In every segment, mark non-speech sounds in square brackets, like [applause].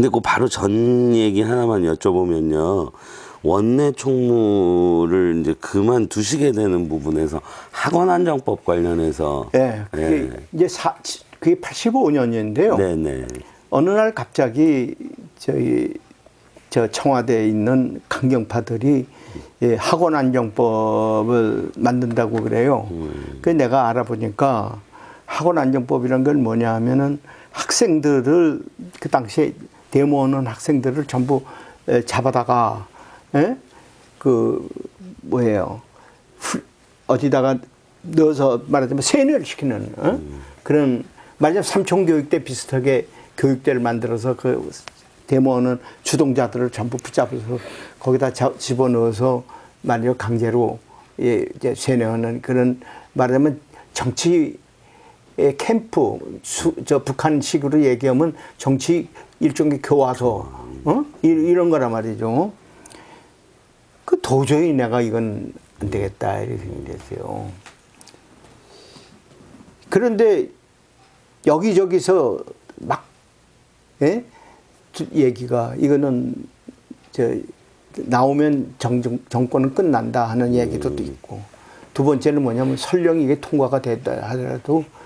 근데 그 바로 전 얘기 하나만 여쭤보면요. 원내 총무를 이제 그만두시게 되는 부분에서 학원 안정법 관련해서 예, 그게 이제 사, 그게 85년인데요. 네네. 어느 날 갑자기 저희 저 청와대에 있는 강경파들이 예, 학원 안정법을 만든다고 그래요. 그 내가 알아보니까 학원 안정법이란 건 뭐냐 하면은 학생들을 그 당시에 데모하는 학생들을 전부 에, 잡아다가 예? 그 뭐예요 후- 어디다가 넣어서 말하자면 세뇌를 시키는 어? 그런 말하자면 삼重교육 때 비슷하게 교육대를 만들어서 그 데모하는 주동자들을 전부 붙잡아서 거기다 자- 집어넣어서 말이죠 강제로 예, 이제 세뇌하는 그런 말하자면 정치 의 캠프 수, 저 북한식으로 얘기하면 정치 일종의 교화소 어? 이- 이런 거란 말이죠. 그 도저히 내가 이건 안 되겠다 이렇게 생각했어요. 그런데 여기저기서 막 예? 주- 얘기가 이거는 저 나오면 정, 정- 정권은 끝난다 하는 얘기도 또 있고 두 번째는 뭐냐면 설령 이게 통과가 됐다 하더라도 예,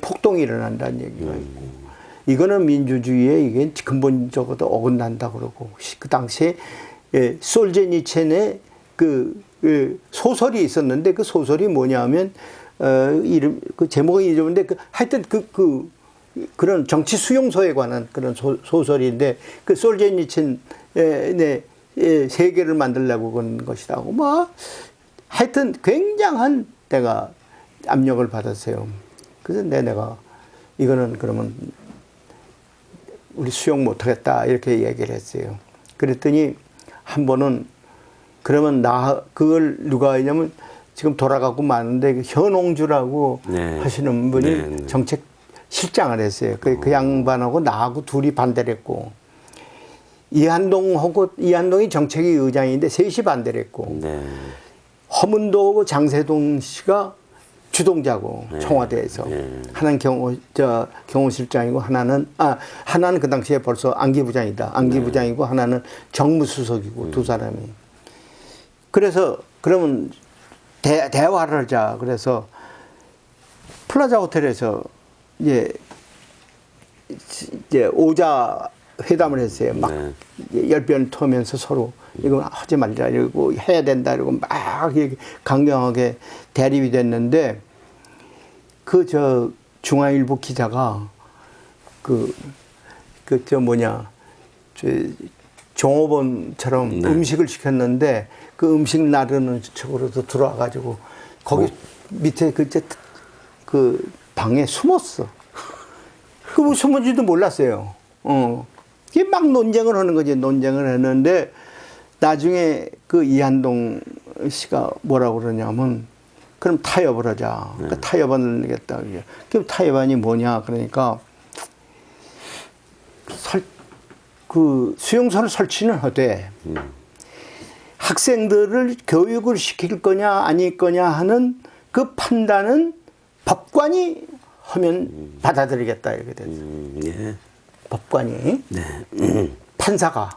폭동이 일어난다는 얘기가 있고 이거는 민주주의에 이게 근본적으로 어긋난다 그러고 시- 그 당시에 예, 솔제니첸의 그, 그 소설이 있었는데 그 소설이 뭐냐면 어, 이름 그 제목은 잊어버렸는데 그 하여튼 그그 그런 정치 수용소에 관한 그런 소, 소설인데 그 솔제니첸의 네, 예, 세계를 만들려고 그런 것이라고 뭐 하여튼 굉장한 내가 압력을 받았어요. 그래서 내 내가 이거는 그러면 우리 수용 못하겠다 이렇게 얘기를 했어요. 그랬더니 한 번은 그러면 나 그걸 누가 했냐면 지금 돌아가고 마는데 그 현홍주라고 네. 하시는 분이 네, 네. 정책 실장을 했어요. 그, 그 양반하고 나하고 둘이 반대를 했고 이한동하고 이한동이 정책위 의장인데 셋이 반대를 했고 네. 허문도하고 장세동 씨가 주동자고 청와대에서. 네. 하나는 경호 저 경호실장이고 하나는 아 하나는 그 당시에 벌써 안기부장이다. 안기부장이고 하나는 정무수석이고 두 사람이. 그래서 그러면 대, 대화를 하자. 그래서 플라자 호텔에서 이제 이제 오자 회담을 했어요. 막 네. 열변 터면서 서로 이거 하지 말자. 이러고 해야 된다. 이러고 막 강경하게 대립이 됐는데 그 저 중앙일보 기자가 그 그 저 뭐냐 저 종업원처럼 네. 음식을 시켰는데 그 음식 나르는 쪽으로도 들어와 가지고 거기 밑에 그, 저, 그 방에 숨었어. 그뭐 숨은지도 몰랐어요. 어. 이게 막 논쟁을 하는 거지. 논쟁을 했는데 나중에 그 이한동 씨가 뭐라고 그러냐면 그럼 타협을 하자. 그러니까 타협안을 내겠다. 그게. 그럼 타협안이 뭐냐? 그러니까 설, 그 수용소를 설치는 하되 학생들을 교육을 시킬 거냐 아닐 거냐 하는 그 판단은 법관이 하면 받아들이겠다 이렇게 됐어요. 음, 예. 법관이 네. [clears throat] 판사가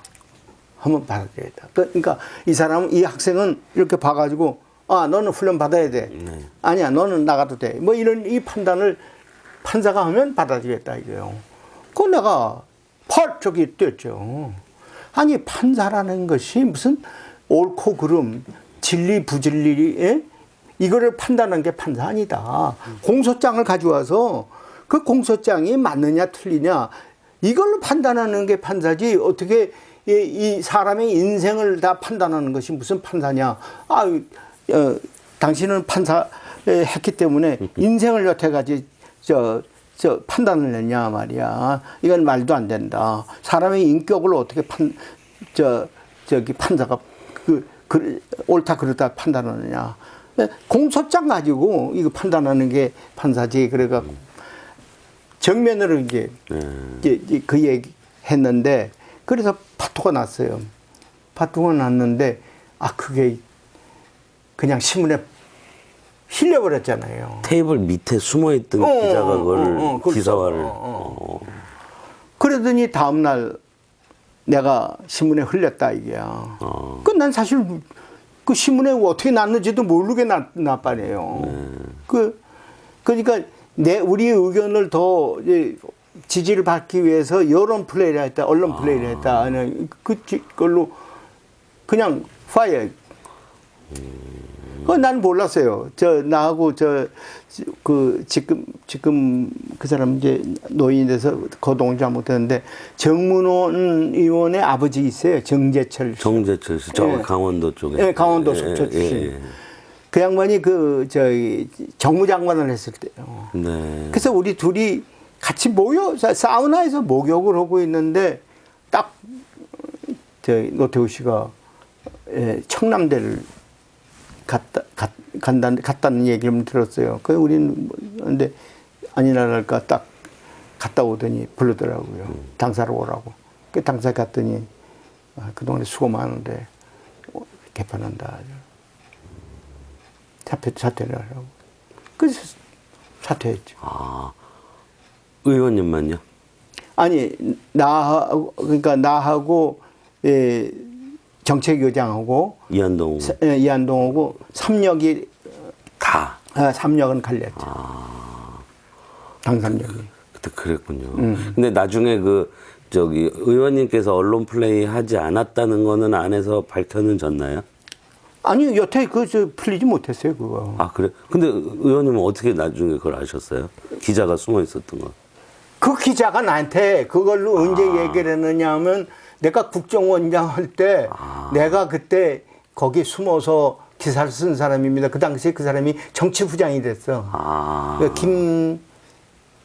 하면 받아들이겠다. 그러니까 이 사람은 이 학생은 이렇게 봐가지고 아 너는 훈련 받아야 돼. 네. 아니야 너는 나가도 돼. 뭐 이런 이 판단을 판사가 하면 받아들이겠다 이거요. 그 내가 펄쩍이 뛰었죠. 아니 판사라는 것이 무슨 옳고 그름, 진리 부진리 에? 이거를 판단하는 게 판사 아니다. 공소장을 가져와서 그 공소장이 맞느냐 틀리냐 이걸로 판단하는 게 판사지 어떻게 이, 이 사람의 인생을 다 판단하는 것이 무슨 판사냐. 아, 어, 당신은 판사 했기 때문에 인생을 여태까지 저, 저 판단을 했냐 말이야. 이건 말도 안 된다. 사람의 인격을 어떻게 판, 저, 저기 판사가 그, 그 옳다 그르다 판단하느냐. 공소장 가지고 이거 판단하는 게 판사지. 그래갖고 정면으로 이제, 이제, 이제 그 얘기 했는데 그래서 파토가 났어요. 파토가 났는데 아, 그게 그냥 신문에 실려버렸잖아요. 테이블 밑에 숨어 있던 어, 기자가 어, 그걸 어, 어, 기사화를 써. 어, 그러더니 다음날 내가 신문에 흘렸다 이게야. 어. 그난 사실 그 신문에 어떻게 났는지도 모르게 났, 났빠네요. 그 그러니까 내 우리 의견을 더 지지를 받기 위해서 여론 플레이를 했다, 언론 플레이를 했다 하는 그 지- 그걸로 그냥 파이어. 그건 난 몰랐어요. 저 나하고 저 그 지금 지금 그 사람 이제 노인이 돼서 거동을 잘 못했는데 정문원 의원의 아버지 있어요. 정재철. 씨. 정재철 씨, 저 예. 강원도 쪽에. 예, 강원도 예, 속초 예, 출신. 예, 예. 그 양반이 그 저기 정무장관을 했을 때요. 네. 그래서 우리 둘이 같이 모여 사- 사우나에서 목욕을 하고 있는데 딱저 노태우 씨가 예, 청남대를 갔다 갔, 간다 갔다는 얘기를 들었어요. 그 우리는 뭐, 근데 아니나랄까 딱 갔다 오더니 부르더라고요. 당사로 오라고. 그 당사 갔더니 아, 그동안에 수고 많은데 어, 개판한다. 사퇴 사퇴를 하라고. 그래서 사퇴했죠. 아, 의원님만요? 아니 나 그러니까 나하고 예, 정책위원장하고 이한동 사- 예, 이한동하고 삼력이 다. 아, 삼력은 갈렸죠. 당삼력이. 그때 그랬군요. 음. 근데 나중에 그 저기 의원님께서 언론 플레이 하지 않았다는 거는 안에서 밝혀는 졌나요? 아니 여태 그저 풀리지 못했어요 그거. 아 그래? 근데 의원님은 어떻게 나중에 그걸 아셨어요? 기자가 숨어 있었던 거. 그 기자가 나한테 그걸로 언제 얘기를 했느냐 하면 내가 국정원장 할 때 내가 그때 거기 숨어서 기사를 쓴 사람입니다. 그 당시에 그 사람이 정치부장이 됐어. 아그 김,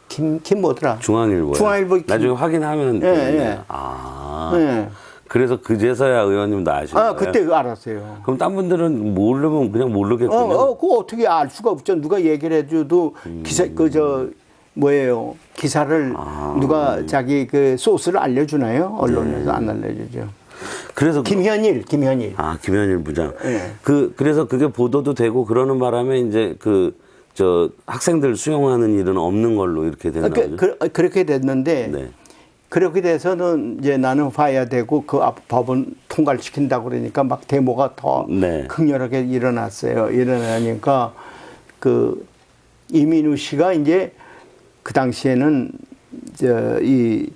김, 김 뭐더라? 중앙일보. 중앙일보 김- 나중에 확인하면 예, 되겠네요. 예. 아 예. 그래서 그제서야 의원님도 아신 아, 거예요? 그때 알았어요. 그럼 딴 분들은 모르면 그냥 어, 모르겠군요. 어, 그거 어떻게 알 수가 없죠. 누가 얘기를 해줘도 음. 기사, 그, 저, 뭐예요. 기사를 아. 누가 자기 그 소스를 알려주나요? 언론에서 네. 안 알려주죠. 그래서 그- 김현일, 김현일. 아 김현일 부장. 예. 그 그래서 그게 보도도 되고 그러는 바람에 이제 그 저 학생들 수용하는 일은 없는 걸로 이렇게 됐나 보죠. 그, 그, 그렇게 됐는데 네. 그렇게 돼서는 이제 나는 봐야 되고 그앞 법은 통과를 시킨다고 그러니까 막 데모가 더 네. 극렬하게 일어났어요. 일어나니까 그 이민우 씨가 이제 그 당시에는 저이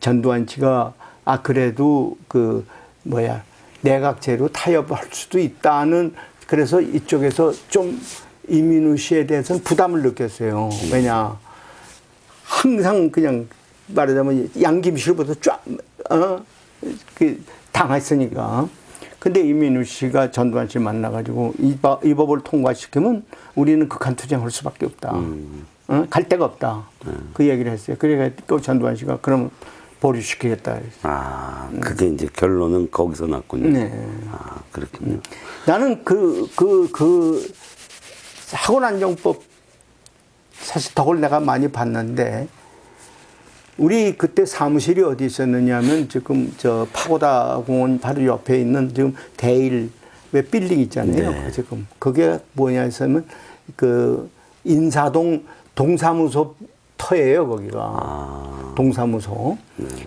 전두환 씨가 아 그래도 그 뭐야 내각제로 타협할 수도 있다는 그래서 이쪽에서 좀 이민우 씨에 대해서는 부담을 느꼈어요. 왜냐 항상 그냥 말하자면 양김실보다 쫙어 그 당했으니까. 근데 이민우 씨가 전두환 씨 만나가지고 이, 법- 이 법을 통과시키면 우리는 극한 투쟁할 수밖에 없다. 어? 갈 데가 없다. 그 얘기를 했어요. 그래가지고 전두환 씨가 그럼 보류시키겠다. 그랬어요. 아 그게 이제 결론은 거기서 났군요. 네. 아 그렇군요. 나는 그, 그, 그 학원 안정법 사실 덕을 내가 많이 봤는데 우리 그때 사무실이 어디 있었느냐면 지금 저 파고다 공원 바로 옆에 있는 지금 대일 왜 빌딩 있잖아요. 네. 그 지금 그게 뭐냐 했으면 그 인사동 동사무소 터예요 거기가 아 동사무소.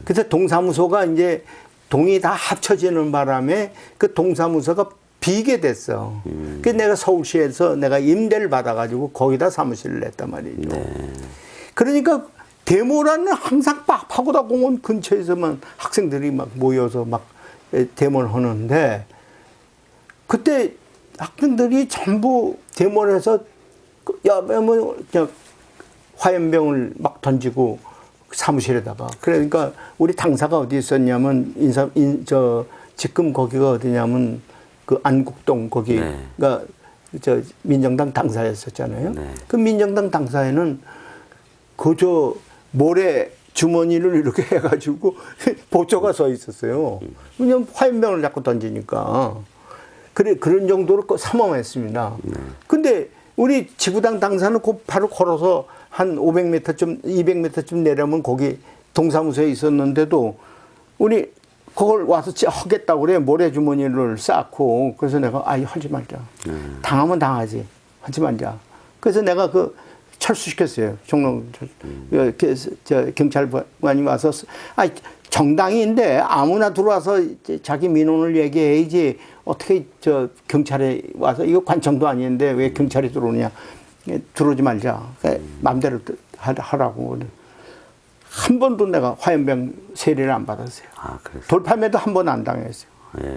그래서 동사무소가 이제 동이 다 합쳐지는 바람에 그 동사무소가 비게 됐어. 그래서 내가 서울시에서 내가 임대를 받아가지고 거기다 사무실을 냈단 말이죠. 그러니까 데모라는 항상 막 파고다 공원 근처에서만 학생들이 막 모여서 막 데모를 하는데 그때 학생들이 전부 데모를 해서 그 야, 뭐, 저 화염병을 막 던지고 사무실에다가 그러니까 우리 당사가 어디 있었냐면 인사 인 저 지금 거기가 어디냐면 그 안국동 거기가 네. 저 민정당 당사였었잖아요. 네. 그 민정당 당사에는 그저 모래 주머니를 이렇게 [laughs] 해가지고 보초가 서 있었어요. 왜냐면 화염병을 자꾸 던지니까. 그래, 그런 정도로 그 삼엄했습니다. 근데 우리 지구당 당사는 그 바로 걸어서 한 500m쯤, 200m쯤 내려면 거기 동사무소에 있었는데도 우리 그걸 와서 찌- 하겠다고 그래. 모래주머니를 쌓고. 그래서 내가, 아이, 하지 말자. 당하면 당하지. 하지 말자. 그래서 내가 그 철수시켰어요. 종로 철. 그, 저 경찰관이 와서, 아, 정당인데 아무나 들어와서 자기 민원을 얘기해야지 어떻게 저 경찰에 와서 이거 관청도 아닌데 왜 경찰이 들어오냐 예, 들어오지 말자 그러니까 하- 하라고 한 번도 내가 화염병 세례를 안 받았어요 아. 돌팔매도 한 번 안 당했어요 예.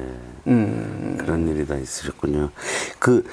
음. 그런 일이 다 있으셨군요. 그